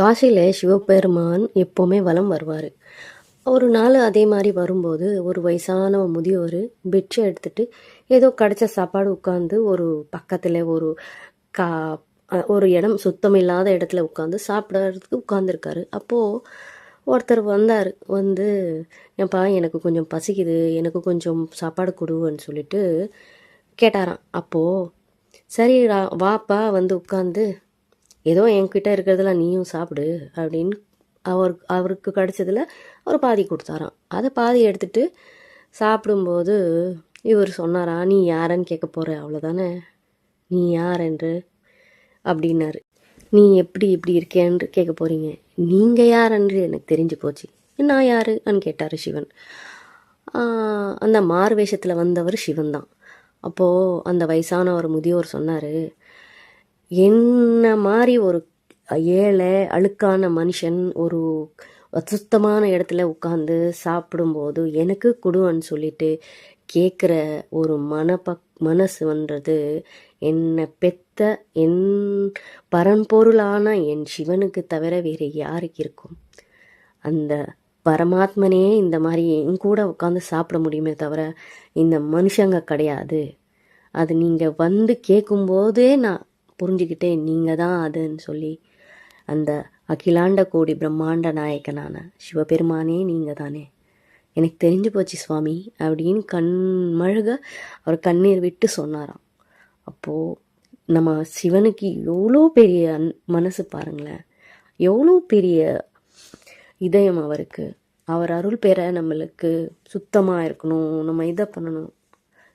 காசியில் சிவபெருமான் எப்போவுமே வலம் வருவார். ஒரு நாள் அதே மாதிரி வரும்போது ஒரு வயசான முதியோர் பிட்சை எடுத்துட்டு ஏதோ கிடைச்ச சாப்பாடு உட்காந்து ஒரு பக்கத்தில் ஒரு கா ஒரு இடம் சுத்தம் இல்லாத இடத்துல உட்காந்து சாப்பிட்றதுக்கு உட்காந்துருக்காரு அப்போது ஒருத்தர் வந்தார். வந்து ஏன்பா எனக்கு கொஞ்சம் பசிக்குது. எனக்கு கொஞ்சம் சாப்பாடு கொடுன்னு சொல்லிட்டு கேட்டாராம். அப்போது சரி வாப்பா வந்து உட்காந்து ஏதோ என்கிட்ட இருக்கிறதுல நீயும் சாப்பிடு அப்படின்னு அவர் அவருக்கு கிடச்சதில் அவர் பாதி கொடுத்தாராம். அதை பாதி எடுத்துட்டு சாப்பிடும்போது இவர் சொன்னாரா நீ யாருன்னு கேட்க போகிற அவ்வளோதானே நீ யார் என்று? அப்படின்னாரு. நீ எப்படி இப்படி இருக்கேன்னு கேட்க போகிறீங்க நீங்கள் யார் என்று எனக்கு தெரிஞ்சு போச்சு. நான் யாருன்னு கேட்டார் சிவன். அந்த மாறு வேஷத்தில் வந்தவர் சிவன் தான் அப்போது அந்த வயசான ஒரு முதியோர் சொன்னார் என்ன மாதிரி ஒரு ஏழை அழுக்கான மனுஷன் ஒரு அசுத்தமான இடத்துல உட்காந்து சாப்பிடும்போது எனக்கு கொடுன்னு சொல்லிட்டு கேட்குற ஒரு மனப்பக் மனசுன்றது என்னை பெத்த என் பரம்பொருளான என் சிவனுக்கு தவிர வேறு யாருக்கு இருக்கும்? அந்த பரமாத்மனே இந்த மாதிரி என் கூட உட்காந்து சாப்பிட முடியுமே தவிர இந்த மனுஷங்க கிடையாது. அது நீங்கள் வந்து கேட்கும்போதே நான் புரிஞ்சுக்கிட்டேன் நீங்கள் தான் அதுன்னு சொல்லி அந்த அகிலாண்ட கோடி பிரம்மாண்ட நாயக்கனான சிவபெருமானே நீங்கள் தானே. எனக்கு தெரிஞ்சு போச்சு சுவாமி அப்படின்னு கண் மழுக அவர் கண்ணீர் விட்டு சொன்னாராம். அப்போது நம்ம சிவனுக்கு எவ்வளோ பெரிய அன் மனசு பாருங்களேன். எவ்வளோ பெரிய இதயம் அவருக்கு. அவர் அருள் பெற நம்மளுக்கு சுத்தமாக இருக்கணும். நம்ம இதை பண்ணணும்.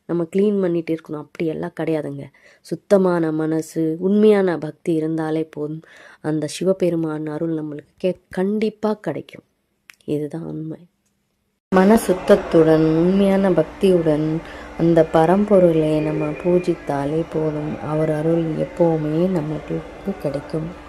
நம்ம க்ளீன் பண்ணிகிட்டு இருக்கணும். அப்படி எல்லாம் கிடையாதுங்க. சுத்தமான மனசு உண்மையான பக்தி இருந்தாலே போதும். அந்த சிவபெருமான் அருள் நம்மளுக்கு கே கண்டிப்பாக கிடைக்கும். இதுதான் உண்மை. மன சுத்தத்துடன் உண்மையான பக்தியுடன் அந்த பரம்பொருளை நம்ம பூஜித்தாலே போதும். அவர் அருள் எப்போவுமே நம்மளுக்கு கிடைக்கும்.